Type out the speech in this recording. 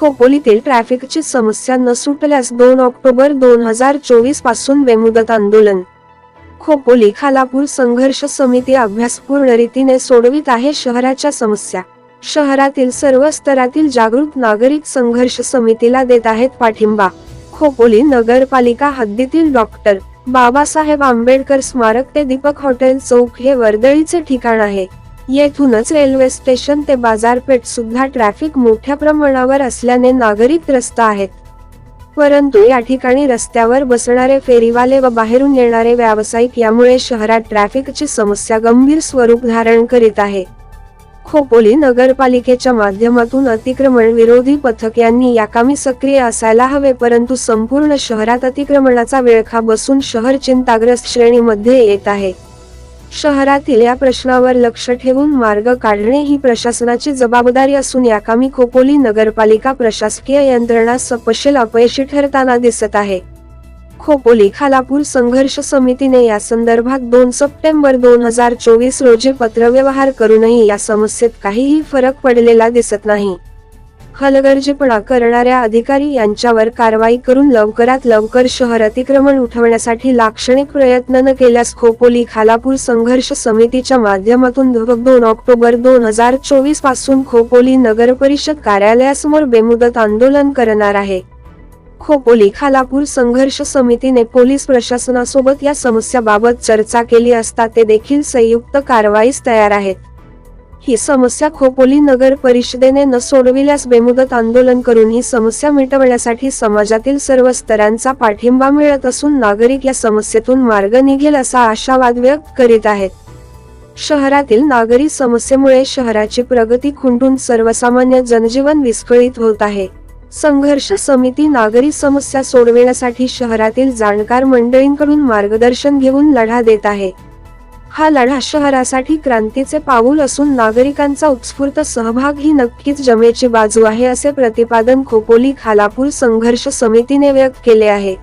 खोपोलीतील ट्रॅफिकची समस्या न सुटल्यास दोन ऑक्टोबर दोन हजार चोवीसपासून बेमुदत आंदोलन. खोपोली खालापूर संघर्ष समिती अभ्यासपूर्ण रीतीने सोडवित आहे शहराच्या समस्या. शहरातील सर्व स्तरातील जागृत नागरिक संघर्ष समितीला देत आहेत पाठिंबा. खोपोली नगरपालिका हद्दीतील डॉक्टर बाबासाहेब आंबेडकर स्मारक ते दीपक हॉटेल चौक हे वर्दळीचे ठिकाण आहे. येथूनच रेल्वे स्टेशन ते बाजारपेठ सुद्धा ट्रॅफिक मोठ्या प्रमाणावर असल्याने नागरिक त्रस्त आहेत. परंतु या ठिकाणी रस्त्यावर बसणारे फेरीवाले व बाहेरून येणारे व्यावसायिक यामुळे शहरात ट्रॅफिकची समस्या गंभीर स्वरूप धारण करीत आहे. खोपोली नगरपालिकेच्या माध्यमातून अतिक्रमण विरोधी पथक यांनी याकामी सक्रिय असायला हवे परंतु संपूर्ण शहरात अतिक्रमणाचा वेळखा बसून शहर चिंताग्रस्त श्रेणीमध्ये येत आहे. शहरातील या प्रश्नावर लक्ष ठेवून मार्ग काढणे ही प्रशासनाची जबाबदारी असून याकामी खोपोली नगरपालिका प्रशासकीय यंत्रणा सपशेल अपयशी ठरताना दिसत आहे. खोपोली खालापूर संघर्ष समितीने या संदर्भात दोन सप्टेंबर दोन हजार चोवीस रोजी पत्रव्यवहार करूनही या समस्येत काहीही फरक पडलेला दिसत नाही. हलगर्जीपणा करणाऱ्या अधिकारी यांच्यावर कारवाई करून लवकरात लवकर शहर अतिक्रमण उठवण्यासाठी लाक्षणिक प्रयत्न न केल्यास खोपोली खालापूर संघर्ष समितीच्या माध्यमातून दोन ऑक्टोबर दोन हजार चोवीसपासून खोपोली नगर परिषद कार्यालयासमोर बेमुदत आंदोलन करणार आहे. खोपोली खालापूर संघर्ष समितीने पोलीस प्रशासनासोबत या समस्याबाबत चर्चा केली असता ते देखील संयुक्त कारवाईस तयार आहेत. ही समस्या खोपोली नगर परिषदेने न सोडविल्यास बेमुदत आंदोलन करून ही समस्या मिटवण्यासाठी समाजातील सर्व स्तरांचा पाठिंबा मिळत असून नागरिक या समस्येतून मार्ग निघेल असा आशावाद व्यक्त करीत आहेत. शहरातील नागरी समस्येमुळे शहराची प्रगती खुंटून सर्वसामान्य जनजीवन विस्कळीत होत आहे. संघर्ष समिती नागरी समस्या सोडविण्यासाठी शहरातील जाणकार मंडळींकडून मार्गदर्शन घेऊन लढा देत आहे. हा लढा शहरासाठी क्रांतीचे पाऊल असून नागरिकांचा उत्स्फूर्त सहभाग ही नक्कीच जमेची बाजू आहे असे प्रतिपादन खोपोली खालापूर संघर्ष समितीने व्यक्त केले आहे.